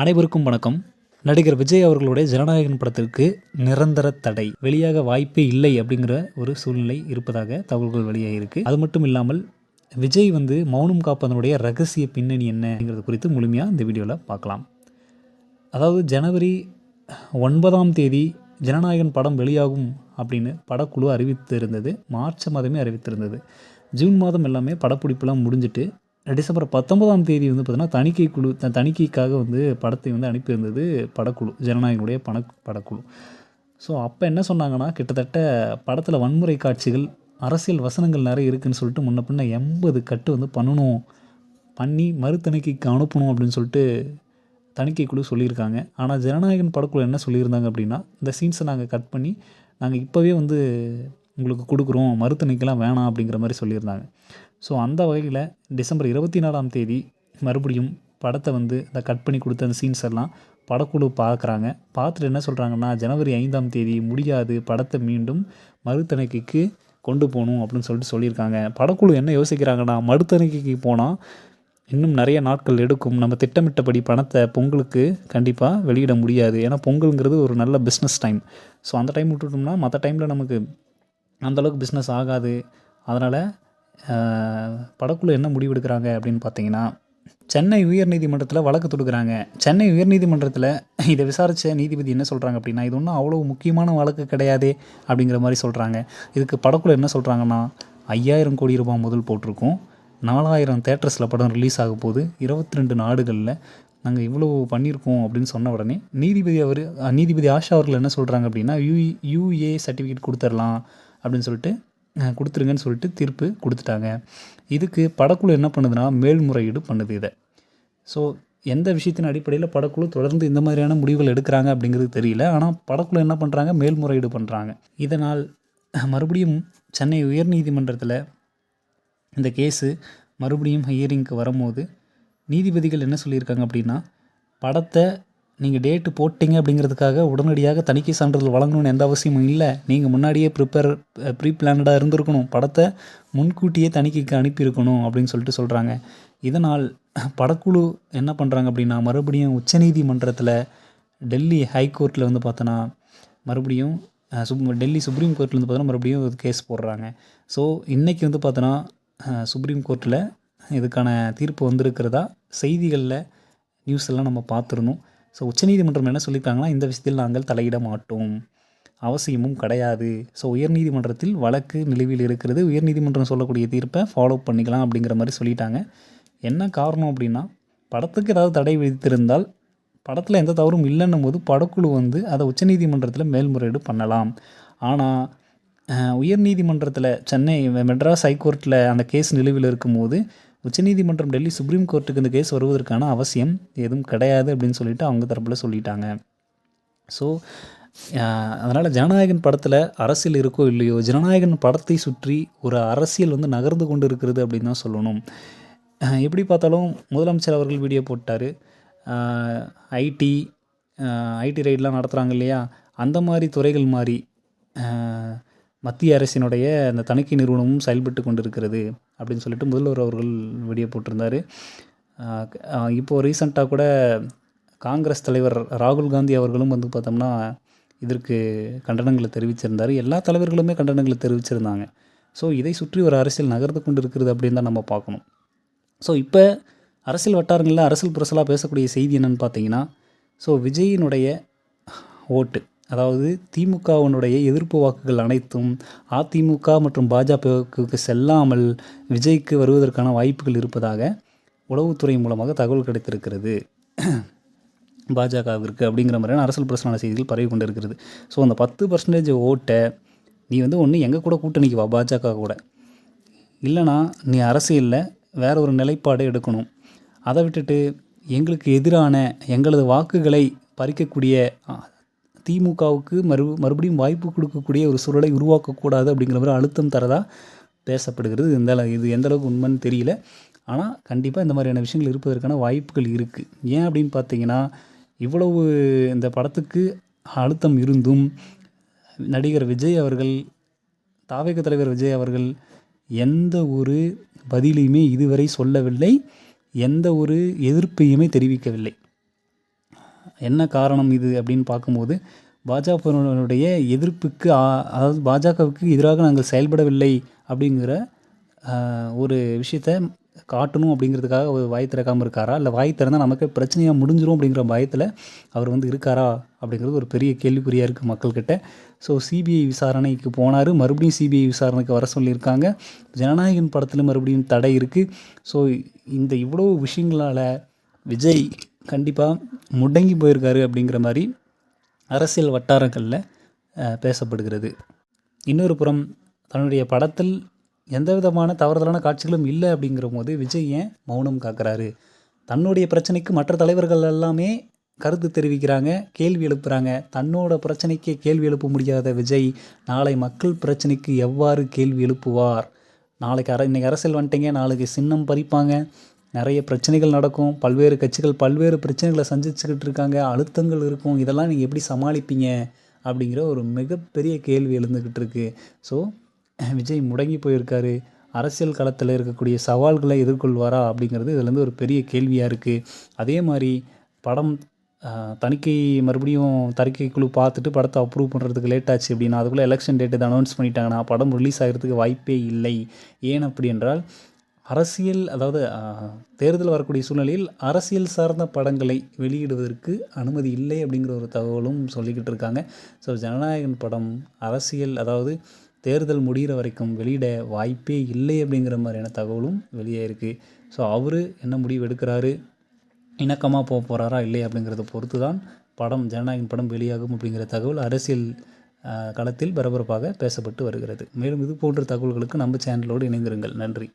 அனைவருக்கும் வணக்கம். நடிகர் விஜய் அவர்களுடைய ஜனநாயகன் படத்திற்கு நிரந்தர தடை. வெளியாக வாய்ப்பே இல்லை அப்படிங்கிற ஒரு சூழ்நிலை இருப்பதாக தகவல்கள் வெளியாகிருக்கு அது மட்டும் இல்லாமல் விஜய் வந்து மௌனம் காப்பதனுடைய ரகசிய பின்னணி என்ன அப்படிங்கிறது குறித்து முழுமையாக இந்த வீடியோவில் பார்க்கலாம். அதாவது ஜனவரி ஒன்பதாம் தேதி ஜனநாயகன் படம் வெளியாகும் அப்படின்னு படக்குழு அறிவித்திருந்தது. மார்ச் மாதமே அறிவித்திருந்தது. ஜூன் மாதம் எல்லாமே படப்பிடிப்புலாம் முடிஞ்சிட்டு டிசம்பர் பத்தொன்பதாம் தேதி வந்து பார்த்தீங்கன்னா தணிக்கை குழு தணிக்கைக்காக வந்து படத்தை வந்து அனுப்பியிருந்தது படக்குழு ஜனநாயகனுடைய பண படக்குழு. ஸோ அப்போ என்ன சொன்னாங்கன்னா கிட்டத்தட்ட படத்தில் வன்முறை காட்சிகள் அரசியல் வசனங்கள் நிறைய இருக்குதுன்னு சொல்லிட்டு முன்ன பின்ன எண்பது கட்டு வந்து பண்ணணும் பண்ணி மறுத்தணிக்கைக்கு அனுப்பணும் அப்படின்னு சொல்லிட்டு தணிக்கை குழு சொல்லியிருக்காங்க. ஆனால் ஜனநாயகன் படக்குழு என்ன சொல்லியிருந்தாங்க அப்படின்னா இந்த சீன்ஸை நாங்கள் கட் பண்ணி நாங்கள் இப்போவே வந்து உங்களுக்கு கொடுக்குறோம் மறுதணிக்கைலாம் வேணாம் அப்படிங்கிற மாதிரி சொல்லியிருந்தாங்க. ஸோ அந்த வகையில் டிசம்பர் இருபத்தி நாலாம் தேதி மறுபடியும் படத்தை வந்து இந்த கட் பண்ணி கொடுத்த அந்த சீன்ஸ் எல்லாம் படக்குழு பார்க்குறாங்க. பார்த்துட்டு என்ன சொல்கிறாங்கன்னா ஜனவரி ஐந்தாம் தேதி முடியாது படத்தை மீண்டும் மறுதணிக்கைக்கு கொண்டு போகணும் அப்படின்னு சொல்லிட்டு சொல்லியிருக்காங்க. படக்குழு என்ன யோசிக்கிறாங்கன்னா மறுதணிக்கைக்கு போனால் இன்னும் நிறைய நாட்கள் எடுக்கும். நம்ம திட்டமிட்டபடி பணத்தை பொங்கலுக்கு கண்டிப்பாக வெளியிட முடியாது. ஏன்னா பொங்கலுங்கிறது ஒரு நல்ல பிஸ்னஸ் டைம் ஸோ அந்த டைம் விட்டுட்டோம்னா மற்ற டைமில் நமக்கு அந்தளவுக்கு பிஸ்னஸ் ஆகாது. அதனால் படக்குழு என்ன முடிவெடுக்கிறாங்க அப்படின்னு பார்த்தீங்கன்னா சென்னை உயர்நீதிமன்றத்தில் வழக்கு தொடுக்கிறாங்க. சென்னை உயர்நீதிமன்றத்தில் இதை விசாரித்த நீதிபதி என்ன சொல்கிறாங்க அப்படின்னா இது ஒன்றும் அவ்வளோ முக்கியமான வழக்கு கிடையாதே அப்படிங்கிற மாதிரி சொல்கிறாங்க இதுக்கு படக்குழு என்ன சொல்கிறாங்கன்னா ஐயாயிரம் கோடி ரூபாய் முதல் போட்டிருக்கோம். நாலாயிரம் தேட்டர்ஸில் படம் ரிலீஸ் ஆக போகுது. இருபத்தி ரெண்டு நாடுகளில் நாங்கள் இவ்வளோ பண்ணியிருக்கோம் அப்படின்னு சொன்ன உடனே நீதிபதி அவர் நீதிபதி ஆஷா அவர்கள் என்ன சொல்கிறாங்க அப்படின்னா யூ யூஏ சர்டிஃபிகேட் கொடுத்துடலாம் அப்படின்னு சொல்லிட்டு கொடுத்துருங்கன்னு சொல்லிட்டு தீர்ப்பு கொடுத்துட்டாங்க. இதுக்கு படக்குழு என்ன பண்ணுதுன்னா மேல்முறையீடு பண்ணுது இதை. ஸோ எந்த விஷயத்தின் அடிப்படையில் படக்குழு தொடர்ந்து இந்த மாதிரியான முடிவுகள் எடுக்கிறாங்க அப்படிங்கிறது தெரியல. ஆனால் படக்குழு என்ன பண்ணுறாங்க மேல்முறையீடு பண்ணுறாங்க இதனால் மறுபடியும் சென்னை உயர்நீதிமன்றத்தில் இந்த கேஸு மறுபடியும் ஹியரிங்க்கு வரும்போது நீதிபதிகள் என்ன சொல்லியிருக்காங்க அப்படின்னா படத்தை நீங்கள் டேட்டு போட்டிங்க அப்படிங்கிறதுக்காக உடனடியாக தணிக்கை சான்றிதழ் வழங்கணும்னு எந்த அவசியமும் இல்லை. நீங்கள் முன்னாடியே ப்ரிப்பேர் ப்ரீ பிளானடாக இருந்திருக்கணும். படத்தை முன்கூட்டியே தணிக்கைக்கு அனுப்பியிருக்கணும் அப்படின்னு சொல்லிட்டு சொல்கிறாங்க இதனால் படக்குழு என்ன பண்ணுறாங்க அப்படின்னா மறுபடியும் உச்சநீதிமன்றத்தில் டெல்லி ஹைகோர்ட்டில் வந்து பார்த்தோன்னா மறுபடியும் சுப் டெல்லி சுப்ரீம் கோர்ட்டில் வந்து பார்த்தோன்னா மறுபடியும் ஒரு கேஸ் போடுறாங்க. ஸோ இன்றைக்கி வந்து பார்த்தோன்னா சுப்ரீம் கோர்ட்டில் இதுக்கான தீர்ப்பு வந்திருக்கிறதா? செய்திகளில் நியூஸ் எல்லாம் நம்ம பார்த்துருந்தோம். ஸோ உச்சநீதிமன்றம் என்ன சொல்லியிருக்காங்கன்னா இந்த விஷயத்தில் நாங்கள் தலையிட மாட்டோம். அவசியமும் கிடையாது. ஸோ உயர்நீதிமன்றத்தில் வழக்கு நிலுவையில் இருக்கிறது. உயர்நீதிமன்றம் சொல்லக்கூடிய தீர்ப்பை ஃபாலோ பண்ணிக்கலாம் அப்படிங்கிற மாதிரி சொல்லிட்டாங்க. என்ன காரணம் அப்படின்னா படத்துக்கு ஏதாவது தடை விதித்திருந்தால் படத்தில் எந்த தவறும் இல்லைன்னும் போது படக்குழு வந்து அதை உச்சநீதிமன்றத்தில் மேல்முறையீடு பண்ணலாம். ஆனால் உயர்நீதிமன்றத்தில் சென்னை மெட்ராஸ் ஹைகோர்ட்டில் அந்த கேஸ் நிலுவையில் இருக்கும்போது உச்சநீதிமன்றம் டெல்லி சுப்ரீம் கோர்ட்டுக்கு இந்த கேஸ் வருவதற்கான அவசியம் எதுவும் கிடையாது அப்படின்னு சொல்லிட்டு அவங்க தரப்பில் சொல்லிட்டாங்க. ஸோ அதனால் ஜனநாயகன் படத்தில் அரசியல் இருக்கோ இல்லையோ ஜனநாயகன் படத்தை சுற்றி ஒரு அரசியல் வந்து நகர்ந்து கொண்டு இருக்கிறது அப்படின்னு தான் சொல்லணும். எப்படி பார்த்தாலும் முதலமைச்சர் அவர்கள் வீடியோ போட்டார். ஐடி ஐடி ரைட்லாம் நடத்துகிறாங்க இல்லையா? அந்த மாதிரி துறைகள் மாதிரி மத்திய அரசினுடைய அந்த தணிக்கை நிறுவனமும் செயல்பட்டு கொண்டிருக்கிறது அப்படின்னு சொல்லிட்டு முதல்வர் அவர்கள் வெளியே போட்டிருந்தார். இப்போது ரீசண்டாக கூட காங்கிரஸ் தலைவர் ராகுல் காந்தி அவர்களும் வந்து பார்த்தோம்னா இதற்கு கண்டனங்களை தெரிவிச்சிருந்தார். எல்லா தலைவர்களுமே கண்டனங்களை தெரிவிச்சிருந்தாங்க. ஸோ இதை சுற்றி ஒரு அரசியல் நகர்ந்து கொண்டு இருக்கிறது அப்படின்னு தான் நம்ம பார்க்கணும். ஸோ இப்போ அரசியல் வட்டாரங்களில் அரசியல் புரசலாக பேசக்கூடிய செய்தி என்னென்னு பார்த்தீங்கன்னா ஸோ விஜயினுடைய ஓட்டு. அதாவது திமுகவினுடைய எதிர்ப்பு வாக்குகள் அனைத்தும் அதிமுக மற்றும் பாஜகவுக்கு செல்லாமல் விஜய்க்கு வருவதற்கான வாய்ப்புகள் இருப்பதாக உளவுத்துறை மூலமாக தகவல் கிடைத்திருக்கிறது. பாஜகவிற்கு அப்படிங்கிற மாதிரியான அரசியல் பிரச்சனை செய்திகள் பரவி கொண்டு இருக்கிறது ஸோ அந்த பத்து பர்சன்டேஜ் ஓட்டை நீ வந்து ஒன்று எங்கள் கூட கூட்டணிக்கு வா பாஜக கூட. இல்லைனா நீ அரசியலில் வேற ஒரு நிலைப்பாடு எடுக்கணும். அதை விட்டுட்டு எங்களுக்கு எதிரான எங்களது வாக்குகளை பறிக்கக்கூடிய திமுகவுக்கு மறு மறுபடியும் வாய்ப்பு கொடுக்கக்கூடிய ஒரு சூழலை உருவாக்கக்கூடாது அப்படிங்கிற மாதிரி அழுத்தம் தரதா பேசப்படுகிறது. இந்த இது எந்த அளவுக்கு உண்மைன்னு தெரியல. ஆனால் கண்டிப்பாக இந்த மாதிரியான விஷயங்கள் இருப்பதற்கான வாய்ப்புகள் இருக்குது ஏன் அப்படின்னு பார்த்தீங்கன்னா இவ்வளவு இந்த படத்துக்கு அழுத்தம் இருந்தும் நடிகர் விஜய் அவர்கள் தாவேக தலைவர் விஜய் அவர்கள் எந்த ஒரு பதிலையுமே இதுவரை சொல்லவில்லை. எந்த ஒரு எதிர்ப்பையுமே தெரிவிக்கவில்லை. என்ன காரணம் இது அப்படின்னு பார்க்கும்போது பாஜகவினுடைய எதிர்ப்புக்கு அதாவது பாஜகவுக்கு எதிராக நாங்கள் செயல்படவில்லை அப்படிங்கிற ஒரு விஷயத்த காட்டணும் அப்படிங்கிறதுக்காக அவர் வாய் திறக்காமல் இருக்காரா? இல்லை வாய் திறந்தால் நமக்கு பிரச்சனையாக முடிஞ்சிரும் அப்படிங்கிற பயத்தில் அவர் வந்து இருக்காரா? அப்படிங்கிறது ஒரு பெரிய கேள்விக்குறியாக இருக்குது மக்கள்கிட்ட. ஸோ சிபிஐ விசாரணைக்கு போனார். மறுபடியும் சிபிஐ விசாரணைக்கு வர சொல்லியிருக்காங்க. ஜனநாயகன் படத்தில் மறுபடியும் தடை இருக்குது ஸோ இந்த இவ்வளோ விஷயங்களால் விஜய் கண்டிப்பாக முடங்கி போயிருக்காரு அப்படிங்கிற மாதிரி அரசியல் வட்டாரங்களில் பேசப்படுகிறது. இன்னொரு புறம் தன்னுடைய படத்தில் எந்த விதமான தவறுதலான காட்சிகளும் இல்லை அப்படிங்கிற போது விஜய் ஏன் மௌனம் காக்குறாரு? தன்னுடைய பிரச்சனைக்கு மற்ற தலைவர்கள் எல்லாமே கருத்து தெரிவிக்கிறாங்க கேள்வி எழுப்புகிறாங்க தன்னோட பிரச்சனைக்கு கேள்வி எழுப்ப முடியாத விஜய் நாளை மக்கள் பிரச்சனைக்கு எவ்வாறு கேள்வி எழுப்புவார்? நாளைக்கு அர இன்றைக்கி அரசியல் வந்துட்டீங்க நாளைக்கு சின்னம் பறிப்பாங்க. நிறைய பிரச்சனைகள் நடக்கும். பல்வேறு கட்சிகள் பல்வேறு பிரச்சனைகளை சந்திச்சுக்கிட்டு இருக்காங்க. அழுத்தங்கள் இருக்கும். இதெல்லாம் நீங்கள் எப்படி சமாளிப்பீங்க? அப்படிங்கிற ஒரு மிகப்பெரிய கேள்வி எழுந்துக்கிட்டு இருக்குது ஸோ விஜய் முடங்கி போயிருக்காரு. அரசியல் களத்தில் இருக்கக்கூடிய சவால்களை எதிர்கொள்வாரா? அப்படிங்கிறது இதுலேருந்து ஒரு பெரிய கேள்வியாக இருக்குது அதே மாதிரி படம் தணிக்கை மறுபடியும் தணிக்கை குழு பார்த்துட்டு படத்தை அப்ரூவ் பண்ணுறதுக்கு லேட் ஆச்சு அப்படின்னா அதுக்குள்ளே எலெக்ஷன் டேட் அனௌன்ஸ் பண்ணிட்டாங்கன்னா படம் ரிலீஸ் ஆகிறதுக்கு வாய்ப்பே இல்லை. ஏன் அப்படி என்றால் அரசியல் அதாவது தேர்தல் வரக்கூடிய சூழ்நிலையில் அரசியல் சார்ந்த படங்களை வெளியிடுவதற்கு அனுமதி இல்லை அப்படிங்கிற ஒரு தகவலும் சொல்லிக்கிட்டு இருக்காங்க. ஸோ ஜனநாயகன் படம் அரசியல் அதாவது தேர்தல் முடிகிற வரைக்கும் வெளியிட வாய்ப்பே இல்லை அப்படிங்கிற மாதிரியான தகவலும் வெளியே இருக்குது ஸோ அவர் என்ன முடிவு எடுக்கிறாரு? இணக்கமாக போக போகிறாரா இல்லை அப்படிங்கிறத பொறுத்து தான் படம் ஜனநாயகன் படம் வெளியாகும் அப்படிங்கிற தகவல் அரசியல் களத்தில் பரபரப்பாக பேசப்பட்டு வருகிறது. மேலும் இது போன்ற தகவல்களுக்கு நம்ம சேனலோடு இணைந்திருங்கள். நன்றி.